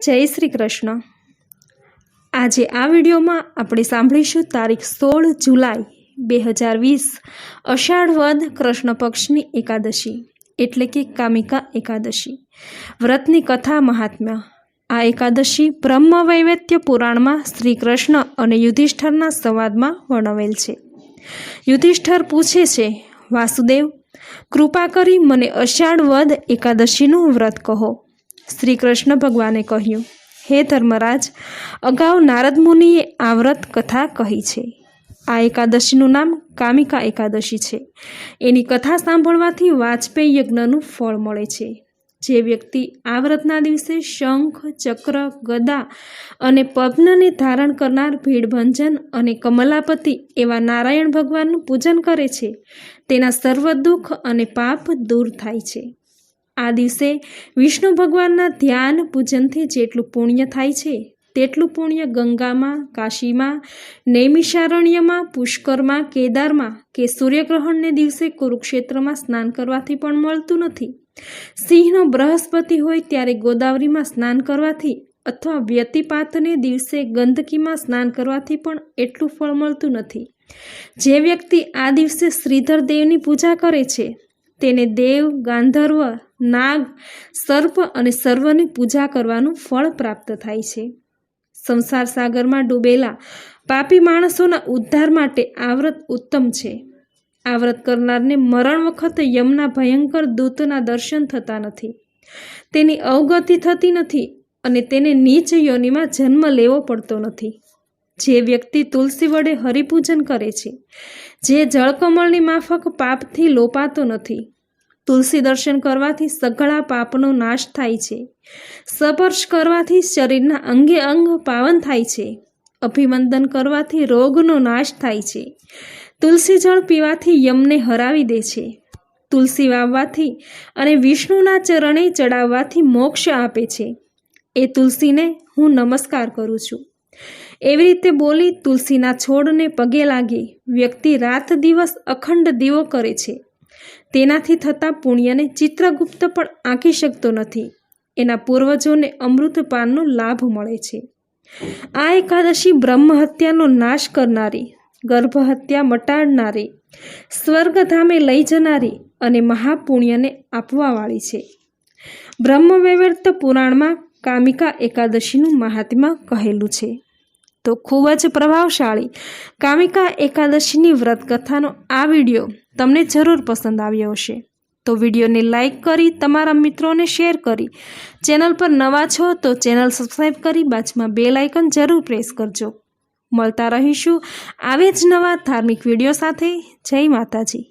જય શ્રી કૃષ્ણ. આજે આ વિડીયોમાં આપણે સાંભળીશું તારીખ સોળ જુલાઈ બે હજાર વીસ, અષાઢ વદ કૃષ્ણ પક્ષની એકાદશી, એટલે કે કામિકા એકાદશી. વ્રતની કથા મહાત્મ્ય. આ એકાદશી બ્રહ્મ વૈવત્ય પુરાણમાં શ્રી કૃષ્ણ અને યુધિષ્ઠરના સંવાદમાં વર્ણવેલ છે. યુધિષ્ઠર પૂછે છે, વાસુદેવ, કૃપા કરી મને અષાઢ વદ એકાદશીનું વ્રત કહો. શ્રી કૃષ્ણ ભગવાને કહ્યું, હે ધર્મરાજ, અગાઉ નારદ મુનિએ આ વ્રત કથા કહી છે. આ એકાદશીનું નામ કામિકા એકાદશી છે. એની કથા સાંભળવાથી વાજપેયી યજ્ઞનું ફળ મળે છે. જે વ્યક્તિ આ વ્રતના દિવસે શંખ, ચક્ર, ગદા અને પદ્મને ધારણ કરનાર ભીડભંજન અને કમલાપતિ એવા નારાયણ ભગવાનનું પૂજન કરે છે, તેના સર્વ દુઃખ અને પાપ દૂર થાય છે. આ દિવસે વિષ્ણુ ભગવાનના ધ્યાન પૂજનથી જેટલું પુણ્ય થાય છે, તેટલું પુણ્ય ગંગામાં, કાશીમાં, નૈમિષારણ્યમાં, પુષ્કરમાં, કેદારમાં કે સૂર્યગ્રહણને દિવસે કુરુક્ષેત્રમાં સ્નાન કરવાથી પણ મળતું નથી. સિંહનો બૃહસ્પતિ હોય ત્યારે ગોદાવરીમાં સ્નાન કરવાથી અથવા વ્યતિપાતને દિવસે ગંદકીમાં સ્નાન કરવાથી પણ એટલું ફળ મળતું નથી. જે વ્યક્તિ આ દિવસે શ્રીધર દેવની પૂજા કરે છે તેને દેવ, ગાંધર્વ, નાગ, સર્પ અને સર્વની પૂજા કરવાનું ફળ પ્રાપ્ત થાય છે. સંસાર સાગરમાં ડૂબેલા પાપી માણસોના ઉદ્ધાર માટે આ વ્રત ઉત્તમ છે. આ વ્રત કરનારને મરણ વખતે યમના ભયંકર દૂતના દર્શન થતા નથી. તેની અવગતિ થતી નથી અને તેને નીચ યોનિમાં જન્મ લેવો પડતો નથી. જે વ્યક્તિ તુલસી વડે હરિપૂજન કરે છે, જે જળકમળની માફક પાપથી લોપાતો નથી. તુલસી દર્શન કરવાથી સઘળા પાપનો નાશ થાય છે. સ્પર્શ કરવાથી શરીરના અંગે અંગ પાવન થાય છે. અભિવંદન કરવાથી રોગનો નાશ થાય છે. તુલસી જળ પીવાથી યમને હરાવી દે છે. તુલસી વાવવાથી અને વિષ્ણુના ચરણે ચડાવવાથી મોક્ષ આપે છે. એ તુલસીને હું નમસ્કાર કરું છું. એવી રીતે બોલી તુલસીના છોડને પગે લાગી વ્યક્તિ રાત દિવસ અખંડ દીવો કરે છે. તેનાથી થતા પુણ્યને ચિત્રગુપ્ત પણ આંકી શકતો નથી. એના પૂર્વજોને અમૃતપાનનો લાભ મળે છે. આ એકાદશી બ્રહ્મહત્યાનો નાશ કરનારી, ગર્ભહત્યા મટાડનારી, સ્વર્ગધામે લઈ જનારી અને મહાપુણ્યને આપવાવાળી છે. બ્રહ્મવૈવર્ત પુરાણમાં કામિકા એકાદશીનું મહાત્મા કહેલું છે. તો ખૂબ જ પ્રભાવશાળી. કામિકા એકાદશીની વ્રતકથાનો આ વીડિયો તમને જરૂર પસંદ આવ્યો હશે. તો વિડીયોને લાઇક કરી તમારા મિત્રોને શેર કરી. ચેનલ પર નવા છો તો ચેનલ સબસ્ક્રાઈબ કરી બાજુમાં બે લાઇકન જરૂર પ્રેસ કરજો. મળતા રહીશું આવે જ નવા ધાર્મિક વીડિયો સાથે. જય માતાજી.